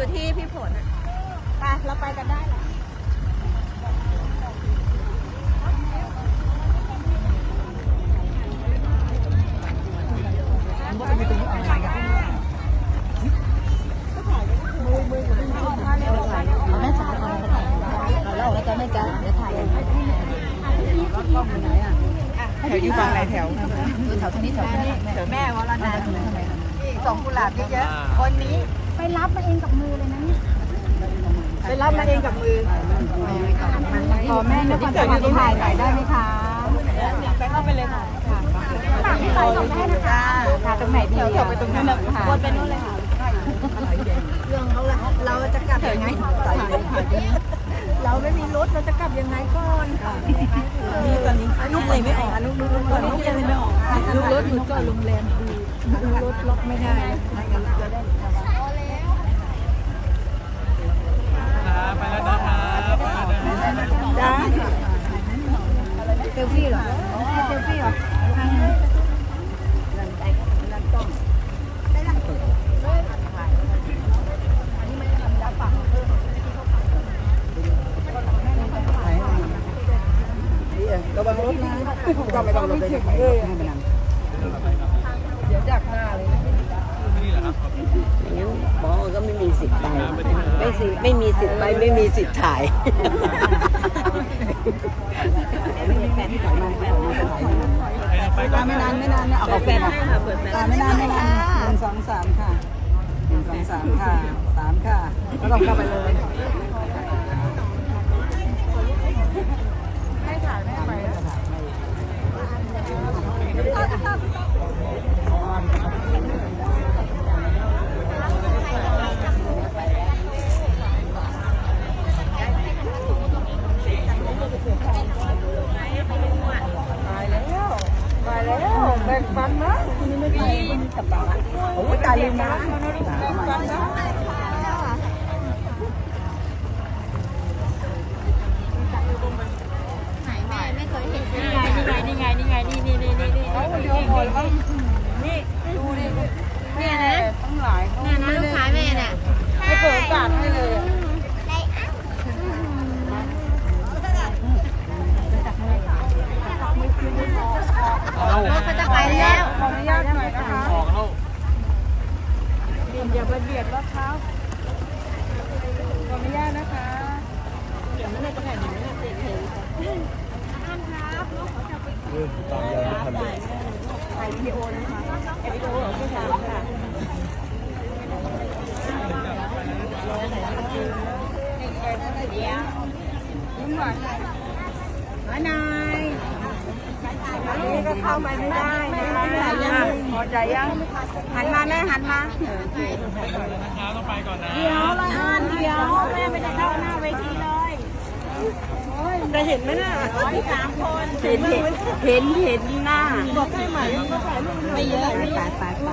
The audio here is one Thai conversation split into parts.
อยู่ที่พี่ผลอะไปเราไปกันได้แหละแม่จ๋าเอาเราแล้วจะแม่จ๋าเดี๋ยวถ่ายกล้องอยู่ไหนอะแถวอยู่ฝั่งไหนแถวดูแถวทางนี้แถวนี้แม่แม่วรนันท์ทำไมทำไมส่งกุหลาบเยอะๆคนนี้ ไปรับมาเองกับมือเลยนะเนี่ยไปรับมาเองกับมือขอแม่นครสวรรค์ถ่ายถ่ายได้ไหมคะไปเข้าไปเลยค่ะไปส่งได้นะคะค่ะตรงไหนดีแถวไปตรงนั้นค่ะวนไปนู่นเลยค่ะเรื่องเขาละเราจะกลับยังไงเราไม่มีรถเราจะกลับยังไงก่อนนี่ตอนนี้นุ๊กเลยไม่ออกนุ๊กนุ๊กนุ๊กนุ๊กยังไม่ออกนุ๊กรถนุ๊กก็โรงแรมดูรถล็อกไม่ได้ ไม่งั้นจะได้ครับไปแล้วนะครับไปแล้วนะครับ จ้าเซลฟี่เหรอเซลฟี่เหรอ ไม่สิไม่มีสิทธิ์ไปไม่มีสิทธิ์ถ่ายไปก่อนไม่นานไม่นานนะเอากาแฟให้ค่ะเปิดแฟไม่นานไม่นานหนึ่งสองสามค่ะหนึ่งสองสามค่ะสามค่ะ แล้วก็เข้าไปเลยต นี่ไงนี่นี่นี่นี่นี่นี่นี่เดียวพอแล้วนี่ดูดิเนี่ยนะทั้งหลายเนี่ยนะลูกค้าแม่เนี่ยไม่เปิดโอกาสให้เลยอะเอาเขาจะไปแล้วขออนุญาตหน่อยนะคะออกแล้วอย่าไปเบียดรถเขาขออนุญาตนะคะเเรื่องตามยาไม่ทันเลยถ่ายวิดีโอนะคะวิดีโอของผู้ชายค่ะยิ้มหวานหวานนายอันนี้ก็เข้าไปไม่ได้นะพอใจยัง หันมาแม่หันมาเดี๋ยวละอ่านเดี๋ยวแม่ไม่ได้เข้าหน้าเวที จะเห็นไหมน่ะร้อยสามคนเห็นเห็นเห็นเห็นหน้าบอกให้ใหม่ก็ถ่ายรูปไม่เยอะไม่ไปไปไป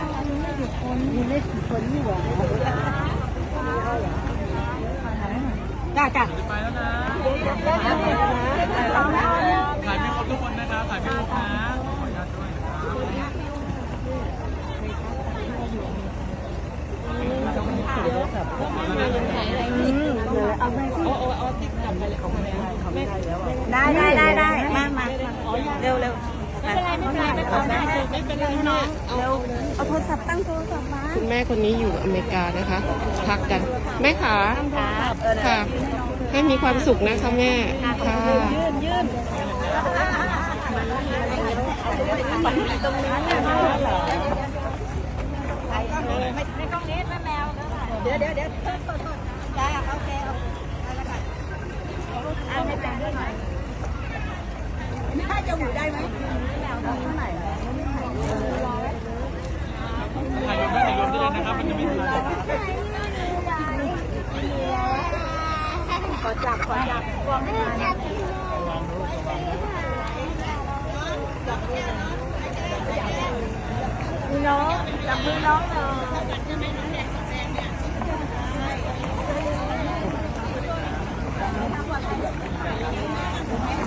จ้าจ้าไปแล้วนะถ่ายไม่ครบทุกคนนะครับถ่ายไม่ครบนะขออนุญาตด้วยนะครับได้ได้ได้ได้มามาเร็วเร็วไม่เป็นไรไม่เป็นไรไม่เป็นไรไม่เป็นไรน้องเร็วเอาโทรศัพท์ตั้งโทรศัพท์มาคุณแม่คนนี้อยู่อเมริกานะคะพักกันแม่ขาค่ะ ให้มีความสุขนะคะแม่ค่ะยื่นยื่นตรงนี้ไม่ไม่ต้องเน็ตแม่แมวเดี๋ยวเดี๋ยวเดี๋ยวโทษโทษโทษได้โอเคโอเคได้แล้วกันอ่าไม่เป็นด้วยหน่อย ถ้าจะอยู่ได้ไหมแมวเท่าไหร่ถ่ายรวมได้ถ่ายรวมได้เลยนะครับ มันจะไม่ทันขอจับ ขอจับกล้องมามีน้องจับมือน้องหน่อย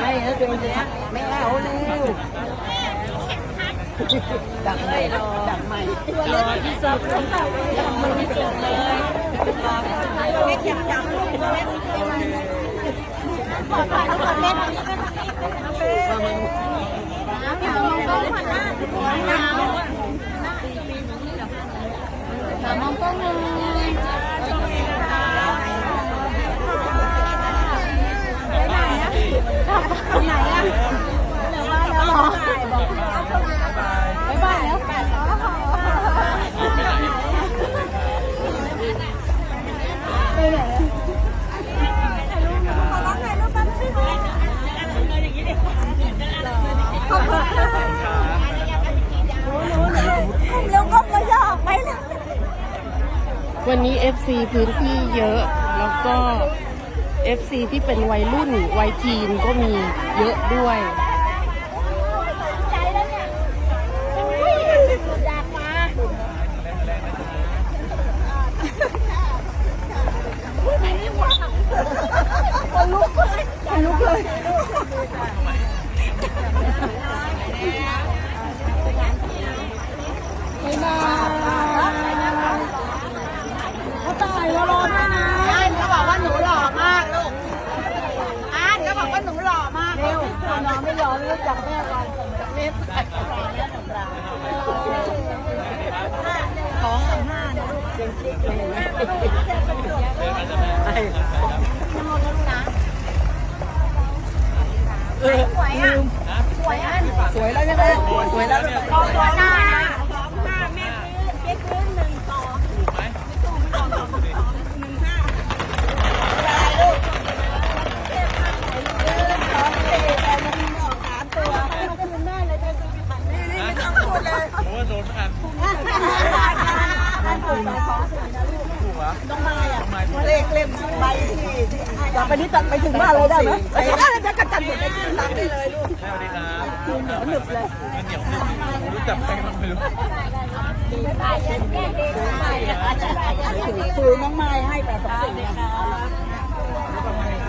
ไม่แล้วตัวเนี้ยไม่เอาเลยดักใหม่ดักใหม่ตัวเล็กที่สุดยังมือไม่สุดเลยเล็กยังจำลูกเล็กปลอดภัยทุกคนเล็กอย่ามองกล้องผ่านหน้าหนาวอย่ามองกล้องเลย วันนี้ FC พื้นที่เยอะ แล้วก็ FC ที่เป็นวัยรุ่น วัยทีนก็มีเยอะด้วยใจแล้วเนี่ยอยากมาคนลุกเลยคนลุกเลยไม่มาเขาตายแล้วรอด้วยนะอ่านเขาบอกว่าหนูหล่อมากลูกอ่านเขาบอกว่าหนูหล่อมากเร็วน้องไม่ จากแม่ก่อนส่งจากเว็บสองกับห้าเนี่ยเจ๋งจริงเลยสวยอะสวยอะสวยแล้วใช่ไหมสวยแล้วลองตัวหน้านะ เลยได้ไหมไปถึงบ้านเลยจะกระตันหมดเลยตัดได้เลยลูกแม่สวัสดีครับเหนียวหนึบเลยเหนียวหนึบรู้จักใครมันไม่รู้ไปยันแก้เด็กไปคือน้องไม้ให้แปดสองสี่นะคะ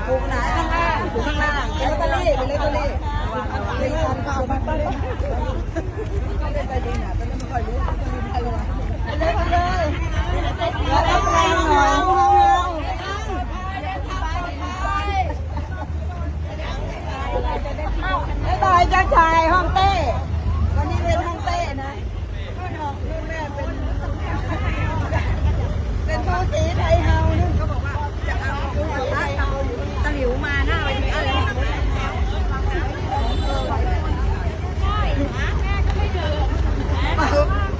ถูกไหนข้างล่างถูกข้างล่างเป็นลอตเตอรี่เป็นลอตเตอรี่เป็นการเข้ามาก็ได้ไม่ได้ไปดีนะแต่ไม่ค่อยรู้ว่าจะมีใครรู้เลยเลยแล้วก็แรงหน่อย บ๊ายจ้าชายห้องเต้วันนี้เป็นห้องเต้นะรุ่นของรุ่นแม่เป็นเป็นทูสีไทยเฮานี่เขาบอกว่าจะเอาทูสีไทยเฮาตะหลิวมาหน้าไปทีอะไร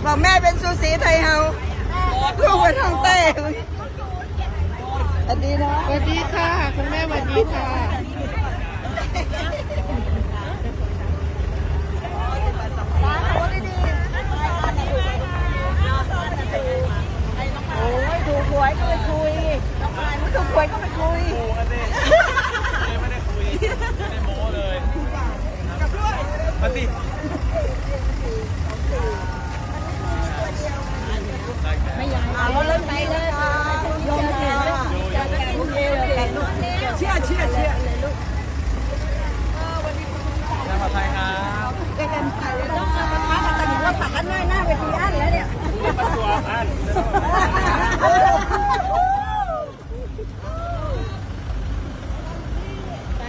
บอกแม่เป็นซูสีไทยเฮาลูกเป็นทองเต้อันนี้นะสวัสดีค่ะ คุณแม่สวัสดีค่ะ โอ้ยถูกหวยก็ไปคุยถูกหวยก็ไปคุยถูกันดิไม่ได้คุย ไม่ได้โม้เลยมาติเอาเริ่มไปเลยค่ะ